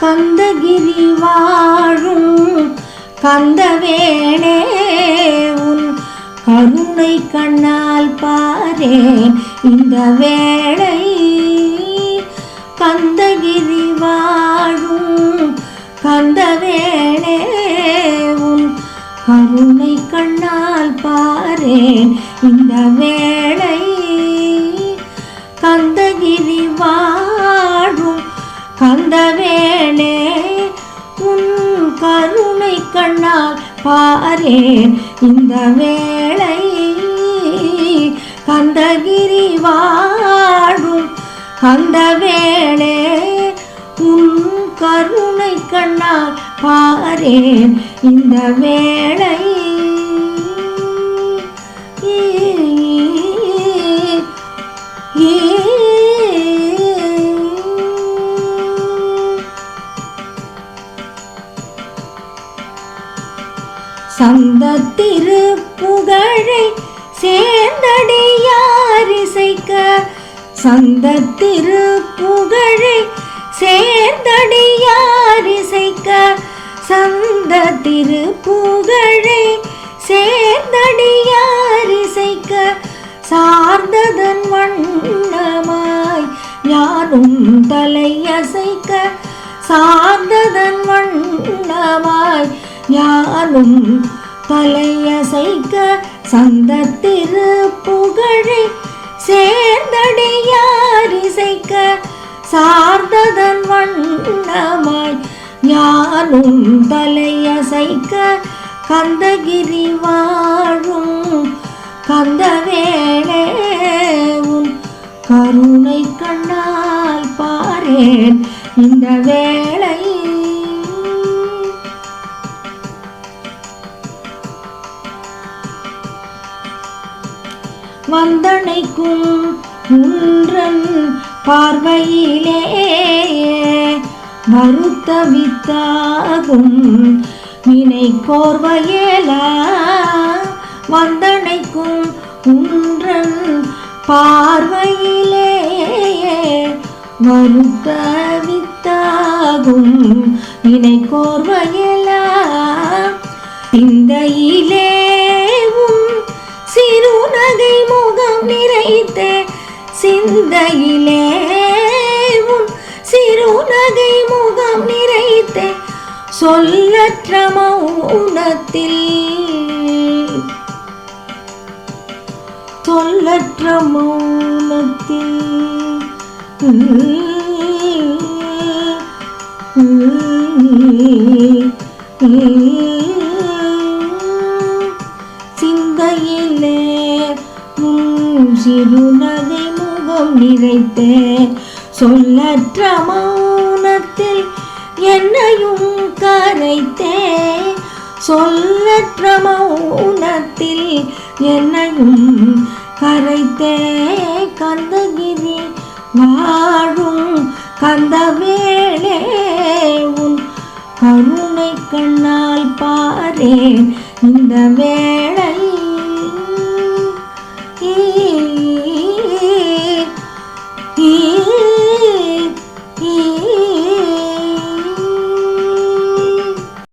கந்தகிரி வாழும் கந்தவேணே உன் கருணை கண்ணால் பாரேன் இந்த வேளை. கந்தகிரி வாழும் கந்தவேணே உன் கருணை கண்ணால் பாரேன் இந்த வேளை. கந்தகிரி வாழும் கந்தவே பாரேன் இந்த வேளை கந்தகிரி வாழும். கந்தவேளே உன் கருணை கண்ணால் பாரேன். இந்த வேளை சந்த திருப்புகழை சேர்ந்தடியார் இசைக்க சந்த திருப்புகழை சேர்ந்தடியார் இசைக்க சந்த திருப்புகழை சேர்ந்தடியார் இசைக்க சார்ந்ததன் வண்ணமாய் யாரும் தலையசைக்க சார்ந்ததன் வண்ணமாய் யானும் தலையசைக்க சந்த திருப்புகழை சேர்ந்தடையாரிசைக்க சார்ந்ததன் வண்ணமாய் யானும் தலையசைக்க கந்தகிரி வாழும் கந்த வேளேவும் கருணை கண்ணால் பாரேன் இந்த வேளை வந்தனைக்கும் குன்றன் பார்வையிலே மறுத்த வித்தாகும் வினை கோர்வையேலா வந்தனைக்கும் குன்றன் பார்வையிலே மறுத்த வித்தாகும் வினை கோர்வையேலா சிந்தையிலே சிந்தையிலே உன் சிறுநகை முகம் நிறைத்த சொல்லற்ற மௌனத்தில். சொல்லற்ற மௌனத்தில். சிந்தையிலே உன் சிறுநகை முகம் நிறைத்த சொல்லற்ற மௌனத்தில் என்னையும் கரைத்தே சொல்லற்ற மௌனத்தில் என்னையும் கரைத்தே கந்தகிரி வாழும் கந்தவேளே உன் கருணை கண்ணால் பாரேன். இந்த வேளை